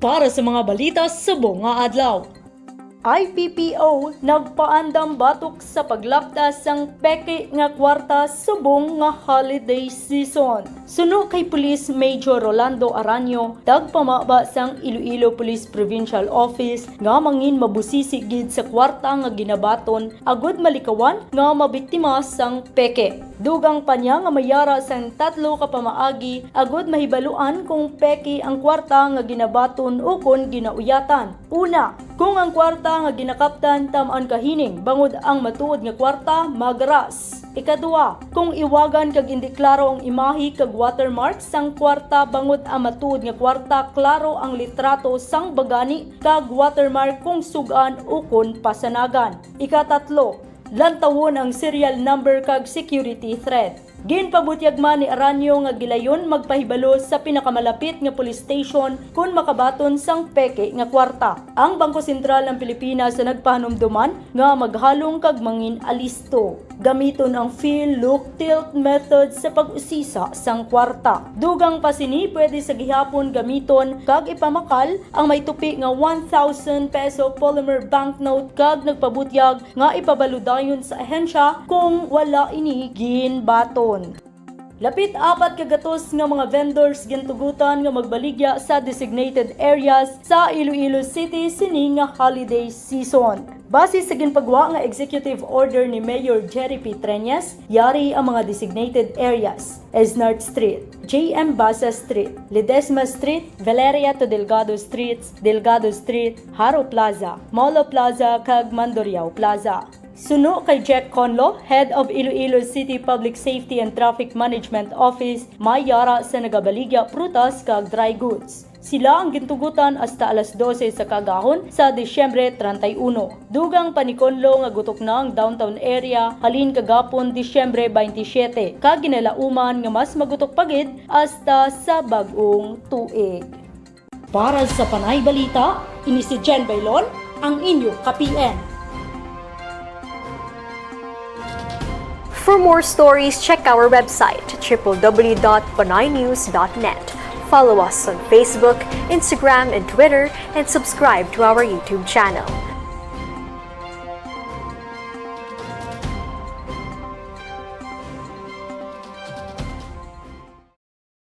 Para sa mga balita sa buong nga adlaw. IPPO nagpaandam batok sa paglaptas sang peke nga kwarta subong nga holiday season. Suno kay Police Major Rolando Aranyo, dagpamaba sang Iloilo Police Provincial Office nga mangin mabusisi gid sa kwarta nga ginabaton agud malikawan nga mabiktima sang peke. Dugang pa niya nga mayara sang tatlo ka pamaagi agud mahibaluan kung peke ang kwarta nga ginabaton o kon ginauyatan. Una, kung ang kwarta nga ginakaptan tam-an kahining bangod ang matuod nga kwarta magras. Ikaduha, kung iwagan kag indi klaro ang imahi kag watermark sang kwarta bangod ang matuod nga kwarta klaro ang litrato sang bagani kag watermark kung sugan o kon pasanagan. Ikatatlo, lantawon ang serial number kag security threat. Ginpabutyag man ni Aranyo nga gilayon magpahibalo sa pinakamalapit nga police station kung makabaton sang peke nga kwarta. Ang Bangko Sentral ng Pilipinas sa nagpahanumduman nga maghalong kag mangin alisto. Gamiton ang feel, look, tilt method sa pag-usisa sang kwarta. Dugang pa sini pwede sa gihapon gamiton kag ipamakal ang may tupi nga 1,000 peso polymer banknote kag nagpabutyag nga ipabaludayon sa ahensya kung wala ini ginbaton. Lapit apat kagatos nga mga vendors gintugutan nga magbaligya sa designated areas sa Iloilo City sini nga holiday season. Base sa ginpagwa nga executive order ni Mayor Jerry P. Treñas, yari ang mga designated areas. Esnart Street, J.M. Basa Street, Ledesma Street, Valeria to Delgado Streets, Delgado Street, Haro Plaza, Molo Plaza, kag Mandoriao Plaza. Suno kay Jack Conlo, Head of Iloilo City Public Safety and Traffic Management Office, mayara sa nagabaligya prutas kag dry goods. Sila ang gintugutan hasta alas 12 sa kagahon sa Disyembre 31. Dugang panikonlo nga gutok na ang downtown area halin kagapon Disyembre 27. Kag ginalauman nga mas magutok pagid hasta sa bagong tuig. Para sa Panay Balita, ini si Jen Bailon, ang inyo ka-PN. For more stories, check our website www.panaynews.net. Follow us on Facebook, Instagram, and Twitter, and subscribe to our YouTube channel.